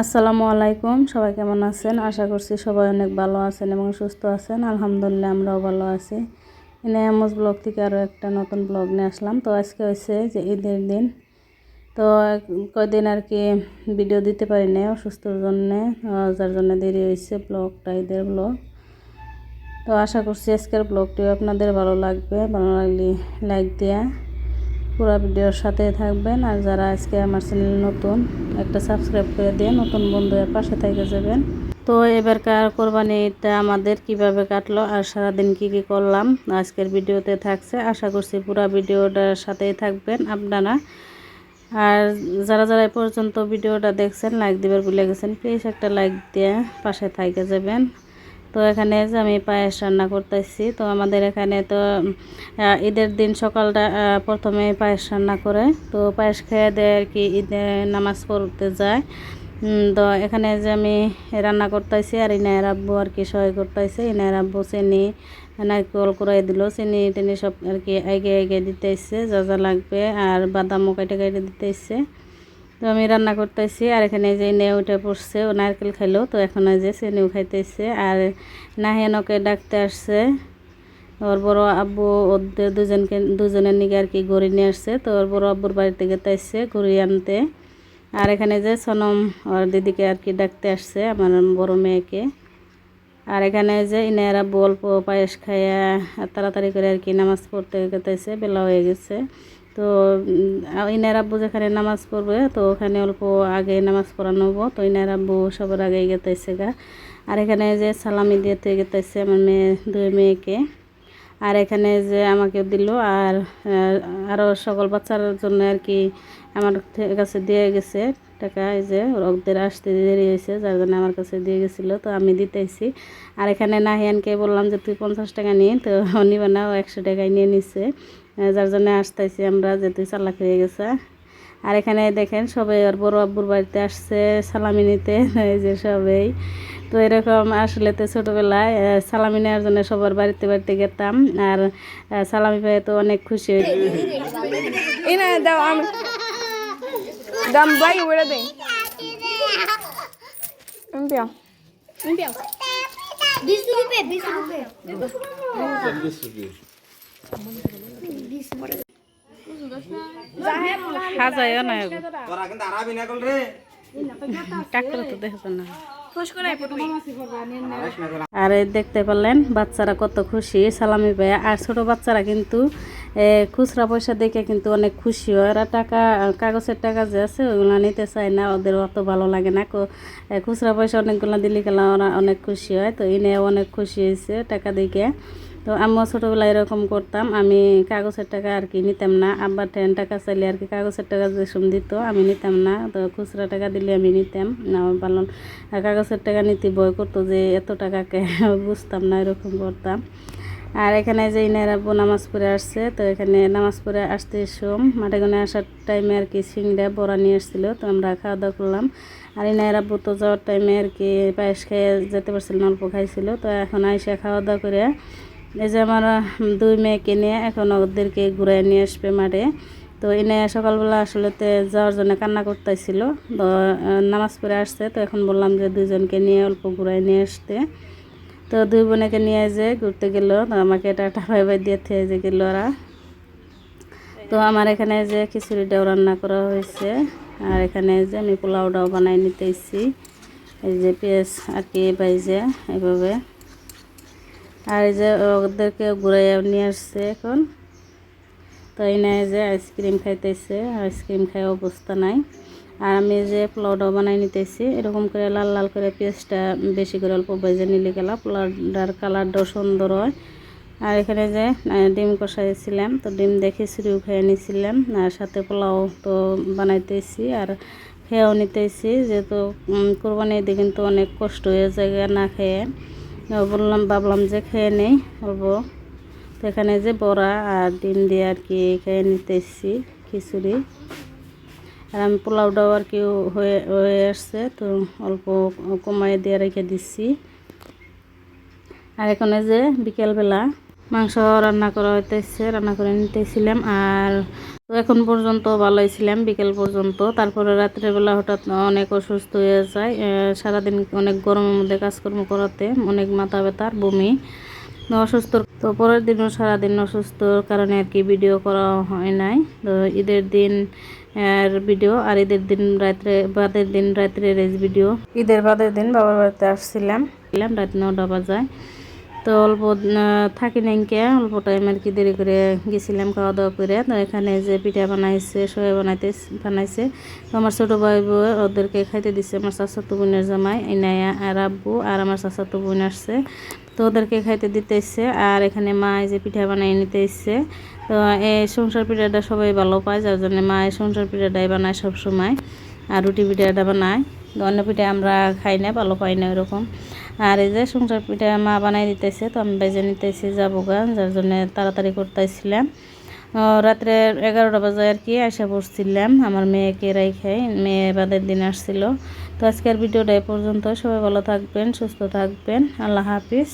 আসসালামু আলাইকুম, সবাই কেমন আছেন? আশা করছি সবাই অনেক ভালো আছেন এবং সুস্থ আছেন। আলহামদুলিল্লাহ আমরাও ভালো আছি। এনে আমজ ব্লগ থেকে আরও একটা নতুন ব্লগ নিয়ে আসলাম। তো আজকে হয়েছে যে ঈদের দিন। তো কয়দিন আর কি ভিডিও দিতে পারি না অসুস্থর জন্যে যার জন্য দেরি হয়েছে ব্লগটা, ঈদের ব্লগ। তো আশা করছি আজকের ব্লগটিও আপনাদের ভালো লাগবে। ভালো লাগলে লাইক দেয়া। পুরো ভিডিওর সাথে থাকবেন। আর যারা আজকে আমার চ্যানেল নতুন, একটা সাবস্ক্রাইব করে দিয়ে নতুন বন্ধুদের পাশে থেকে যাবেন। তো এবার এবারকার কোরবানিটা আমাদের কীভাবে কাটলো আর সারাদিন কি কি করলাম আজকের ভিডিওতে থাকছে। আশা করছি পুরো ভিডিওটার সাথেই থাকবেন আপনারা। আর যারা যারা এ পর্যন্ত ভিডিওটা দেখছেন, লাইক দিবার ভুলে গেছেন প্লিজ একটা লাইক দিয়ে পাশে থাইকে যাবেন। তো এখানে যে আমি পায়েস রান্না করতেছি, তো আমাদের এখানে তো ঈদের দিন সকালটা প্রথমে পায়েস রান্না করে, তো পায়েস খেয়ে দেয় আর কি ঈদে নামাজ পড়তে যায়। তো এখানে যে আমি রান্না করতেছি আর ইনায়ের আব্বু আর কি সহায় করতেছে, ইনায়ের আব্বু চিনি, নারকেল কুড়াই দিল, চিনি টিনি সব আর কি আগে আগে দিতেছে, যা যা লাগবে, আর বাদামও কেটে কেটে দিতেছে। তো আমি রান্না করতেছি, আর এখানে যে নে উঠে পড়ছে, ও নারকেল খাইলো, তো এখন যে চেনিও খাইতেছে। আর নাহিয়ানকে ডাকতে আসছে, ওর বড় আব্বু ওদের দুজনকে, দুজনের নিকে আর কি গড়ি নিয়ে আসছে, তো ওর বড় আব্বুর বাড়িতে গেতে আসছে গড়ি আনতে। আর এখানে যে সনম, ওর দিদিকে আর কি ডাকতে আসছে, আমার বড় মেয়েকে। আর এখানে যে ইনারা অল্প পায়েস খাইয়া তাড়াতাড়ি করে আর কি নামাজ পড়তে গেতেছে, বেলা হয়ে গেছে। তো ইনার আব্বু যেখানে নামাজ পড়বে, তো ওখানে অল্প আগে নামাজ পড়ানো হব। তো ইনার আব্বু সবার আগে গেতেছে গা। আর এখানে যে সালামি দিয়ে গেতাইছে আমার মেয়ে, দুই মেয়েকে। আর এখানে যে আমাকে দিল, আর আরও সকল বাচ্চার জন্য আর কি আমার কাছে দিয়ে গেছে। টাকা এই যে ওদের আসতে দেরি হয়েছে, যার জন্য আমার কাছে দিয়ে গেছিল, তো আমি দিতেছি। আর এখানে নাহিয়ানকে বললাম যে, তুই পঞ্চাশ টাকা নিয়ে তো নিবে না, ও একশো টাকায় নিয়ে নিছে। যার জন্য আসতেছি আমরা যে, তুই চালাক হয়ে গেছে। আর এখানে দেখেন সবাই ওর বড় আব্বুর বাড়িতে আসছে সালামি নিতে, এই যে সবাই। তো এরকম আসলে তো ছোটোবেলায় সালামি নেওয়ার জন্য সবার বাড়িতে বাড়িতে গেতাম। আর সালামি পেয়ে তো অনেক খুশি হয়েছে. Dam bay wala din. Umpia. Umpia. बीस रुपए बीस रुपए সাজাইও না এগো। তোরা কিন্তু আরাবি না কল রে কাকড়া তো দেখছো না Push ko na ipo tuwi. আর এই দেখতে পারলেন বাচ্চারা কত খুশি সালামি পেয়ে আর ছোট বাচ্চারা কিন্তু এ, খুচরা পয়সা দেখে কিন্তু অনেক খুশি হয়। ওরা টাকা, কাগজের টাকা যে আছে, ওইগুলো নিতে চায় না, ওদের অত ভালো লাগে না। খুচরা পয়সা অনেকগুলো দিলে গেলে ওরা অনেক খুশি হয়। তো ইনে অনেক খুশি হয়েছে টাকা দেখে। তো আমিও ছোটোবেলায় এরকম করতাম, আমি কাগজের টাকা আর কি নিতাম না। আব্বা টেন টাকা চাইলে আর কি কাগজের টাকা যেসব দিত, আমি নিতাম না। তো খুচরা টাকা দিলে আমি নিতাম না ভালো কাগজের টাকা নিতে ভয় করতো যে, এত টাকাকে বুঝতাম না, এরকম করতাম। আর এখানে যে ইনার আব্বু নামাজ পড়ে আসছে, তো এখানে নামাজ পড়ে আসতে সোম মাঠে গনে আসার টাইমে আর কি সিংড়া বড়া নিয়ে আসছিল তো আমরা খাওয়া দাওয়া করলাম। আর ইনার আব্বু তো যাওয়ার টাইমে আর কি পায়েস খেয়ে যেতে পারছিল অল্প খাইছিল। তো এখন আইসা খাওয়া দাওয়া করে এই যে আমার দুই মেয়েকে নিয়ে এখন ওদেরকে ঘুরাই নিয়ে আসবে মাঠে। তো এনে সকালবেলা আসলে তে যাওয়ার জন্য কান্না করতেছিল। তো নামাজ পড়ে আসছে, তো এখন বললাম যে দুজনকে নিয়ে অল্প ঘুরাই নিয়ে আসতে। তো দুই বোনকে নিয়ে যে ঘুরতে গেল, তো আমাকে টাটা ভাই ভাই দিয়ে থেকে যে গেল ওরা। তো আমার এখানে যে খিচুড়িটাও রান্না করা হয়েছে, আর এখানে যে আমি পোলাওটাও বানাই নিতেছি এই যে পেঁয়াজ আর কি বাইজে এভাবে। আর এই যে ওদেরকে ঘুরাইয়া নিয়ে আসছে এখন। তো এই নাই যে আইসক্রিম খাইতেছে আইসক্রিম খাই অবস্থা নাই। আর আমি যে পোলাওটাও বানাই নিতেছি, এরকম করে লাল লাল করে পেঁয়াজটা বেশি করে অল্প ভেজে নিলে গেলা পোলাওটার কালারটাও সুন্দর হয়। আর এখানে যে ডিম কষাইছিলাম, তো ডিম দেখে সিঁড়িও খেয়ে নিয়েছিলাম আর সাথে পোলাও তো বানাইতেছি আর খেয়েও নিতেছি। যেহেতু কোরবানি ঈদে কিন্তু অনেক কষ্ট হয়ে যায় না খেয়ে। বললাম, ভাবলাম যে খেয়ে নেই অল্প তো এখানে যে বড়া আর ডিম দিয়ে আর কি খেয়ে নিতেছি, খিচুড়ি। আর আমি পোলাওটাও আর কি হয়ে হয়ে আসছে, তো অল্প কমাই দিয়ে রেখে দিচ্ছি। আর এখানে যে বিকেলবেলা মাংস রান্না করা হইতেছে, রান্না করে নিতেছিলাম আর তো এখন পর্যন্ত ভালোই ছিলাম, বিকেল পর্যন্ত। তারপরে রাত্রেবেলা হঠাৎ অনেক অসুস্থ হয়ে যায় সারাদিন অনেক গরমের মধ্যে কাজকর্ম করাতে, অনেক মাথা ব্যথার, বমি। তো অসুস্থ তো পরের দিনও সারাদিন অসুস্থর কারণে আর কি ভিডিও করা হয় নাই। তো ঈদের দিন এর ভিডিও আর ঈদের দিন রাত্রে বাদের দিন রাত্রে রেজ ভিডিও ঈদের বাদের দিন বাবার বাড়িতে আসছিলাম। ছিলাম রাত নটা বাজায়। তো অল্প থাকি নাই কে, অল্প টাইম আর কি দেরি করে গেছিলাম খাওয়া দাওয়া করে। তো এখানে যে পিঠা বানাইছে সবাই বানাইতে বানাইছে, তো আমার ছোটো ভাই বউ ওদেরকে খাইতে দিচ্ছে আমার চাচাতো বোনের জামাই, ইনায়া আর আব্বু আর আমার চাচাতো বোন আসছে। তো ওদেরকে খাইতে দিতে এসছে আর এখানে মা এই যে পিঠা বানাই নিতে এসছে তো এই সংসার পিঠাটা সবাই ভালো পায়, যার জন্য মা এই সংসার পিঠাটাই বানায় সব সময় আর রুটি পিঠাটা বানায়। অন্য পিঠা আমরা খাই না, ভালো পাই না ওরকম আর এই যে সংসার পিঠা মা বানাই দিতেছে, তো আমি বেজে নিতেছি যাব গা, যার জন্য তাড়াতাড়ি করতেছিলাম। রাত্রে এগারোটা বাজে আর কি আসা পড়ছিলাম আমার মেয়েকে রাই খাই মেয়ে বাদের দিন আসছিল। তো আজকের ভিডিওটা এ পর্যন্ত, সবাই ভালো থাকবেন, সুস্থ থাকবেন, আল্লাহ হাফিজ।